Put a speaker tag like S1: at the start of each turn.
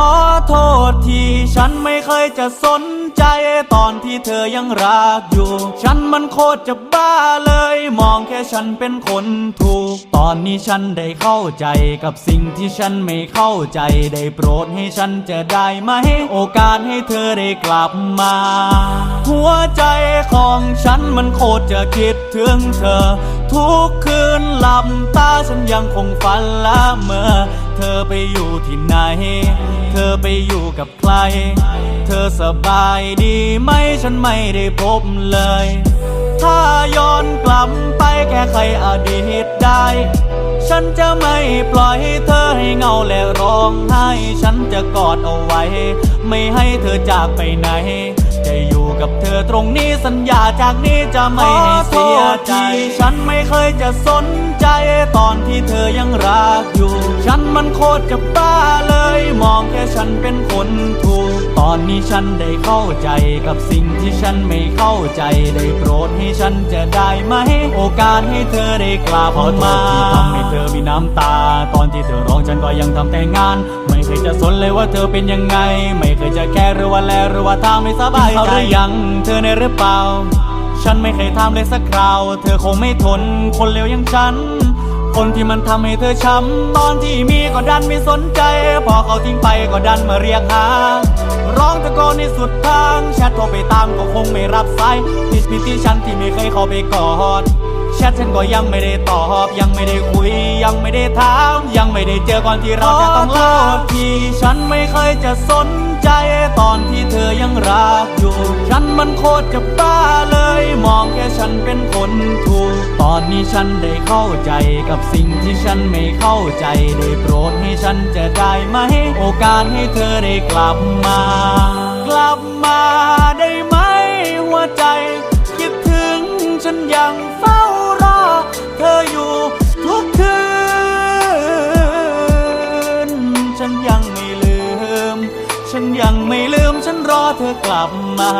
S1: ขอโทษที่ฉันไม่เคยจะสนใจตอนที่เธอยังรักอยู่ ฉันมันโคตรจะบ้าเลย มองแค่ฉันเป็นคนถูก ตอนนี้ฉันได้เข้าใจกับสิ่งที่ฉันไม่เข้าใจ ได้โปรดให้ฉันจะได้ไหมโอกาสให้เธอได้กลับมา หัวใจของฉันมันโคตรจะคิดถึงเธอ ทุกคืนหลับตาฉันยังคงฝันละเมอ เธอไปอยู่ที่ไหน เธอไปอยู่กับใคร เธอสบายดีไหมฉันไม่ได้พบเลย ถ้าย้อนกลับไปแค่ใครอดีตได้ ฉันจะไม่ปล่อยเธอให้เหงาและร้องไห้ ฉันจะกอดเอาไว้ ไม่ให้เธอจากไปไหน จะอยู่กับเธอตรงนี้สัญญาจากนี้จะไม่ให้เสียใจ ฉันไม่เคยจะสนใจตอนที่เธอยังรักอยู่ ฉันมันโคตรจะบ้าเลย มองแค่ฉันเป็นคนถูก ตอนนี้ฉันได้เข้าใจกับสิ่งที่ฉันไม่เข้าใจ ได้โปรดให้ฉันจะได้ไหม โอกาสให้เธอได้กลับมาที่ทำให้เธอมีน้ำตา ตอนที่เธอร้องฉันก็ยังทำแต่งาน ไม่เคยจะสนเลยว่าเธอเป็นยังไง ไม่เคยจะแก้หรือว่าแลหรือว่าทำไม่สบายใจหรือยัง เธอในหรือเปล่า ฉันไม่เคยทำเลยสักคราว เธอคงไม่ทน คนเลวอย่างฉัน คนที่มันทำให้เธอช้ำตอนที่มีก็ดันไม่สนใจ พอเขาทิ้งไปก็ดันมาเรียกหา ร้องตะโกนในสุดทางแชทโทรไปตามก็คงไม่รับสายผิดผิดที่ฉันที่ไม่เคยเข้าไปกอดแชทฉันก็ยังไม่ได้ตอบ ยังไม่ได้คุย ยังไม่ได้ถาม ยังไม่ได้เจอก่อนที่เราจะต้องลาที่ฉันไม่เคยจะสน ตอนที่เธอยังรักอยู่ ฉันมันโคตรจะบ้าเลย มองแค่ฉันเป็นคนถูก ตอนนี้ฉันได้เข้าใจกับสิ่งที่ฉันไม่เข้าใจ ได้โปรดให้ฉันจะได้ไหม โอกาสให้เธอได้กลับมา กลับมาได้ไหมหัวใจ คิดถึงฉันยังเฝ้ารอ เธออยู่ เธอกลับมา